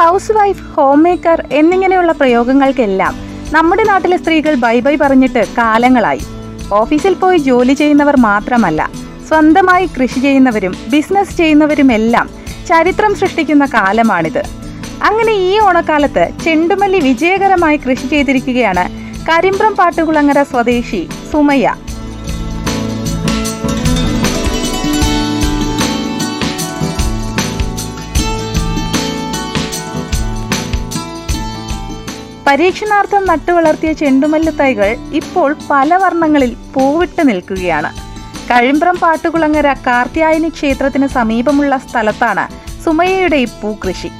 House wife home maker എന്നിങ്ങനെയുള്ള പ്രയോഗങ്ങൾക്കെല്ലാം നമ്മുടെ നാട്ടിലെ സ്ത്രീകൾ ബൈ ബൈ പറഞ്ഞിട്ട് കാലങ്ങളായി. ഓഫീസിൽ പോയി ജോലി ചെയ്യുന്നവർ മാത്രമല്ല സ്വന്തമായി കൃഷി ചെയ്യുന്നവരും ബിസിനസ് ചെയ്യുന്നവരുമെല്ലാം ചരിത്രം സൃഷ്ടിക്കുന്ന കാലമാണിത്. അങ്ങനെ ഈ ഓണക്കാലത്ത് ചെണ്ടുമല്ലി വിജയകരമായി കൃഷി ചെയ്തിരിക്കുകയാണ് കരിമ്പ്രം പാട്ടുകുളങ്ങര സ്വദേശി സുമയ്യ. പരീക്ഷണാർത്ഥം നട്ടുവളർത്തിയ ചെണ്ടുമല്ലി തൈകൾ ഇപ്പോൾ പല വർണങ്ങളിൽ പൂവിട്ട് നിൽക്കുകയാണ്. കഴിമ്പ്രം പാട്ടുകുളങ്ങര കാർത്യായനി ക്ഷേത്രത്തിന് സമീപമുള്ള സ്ഥലത്താണ് സുമയ്യയുടെ ഈ പൂക്കൃഷി.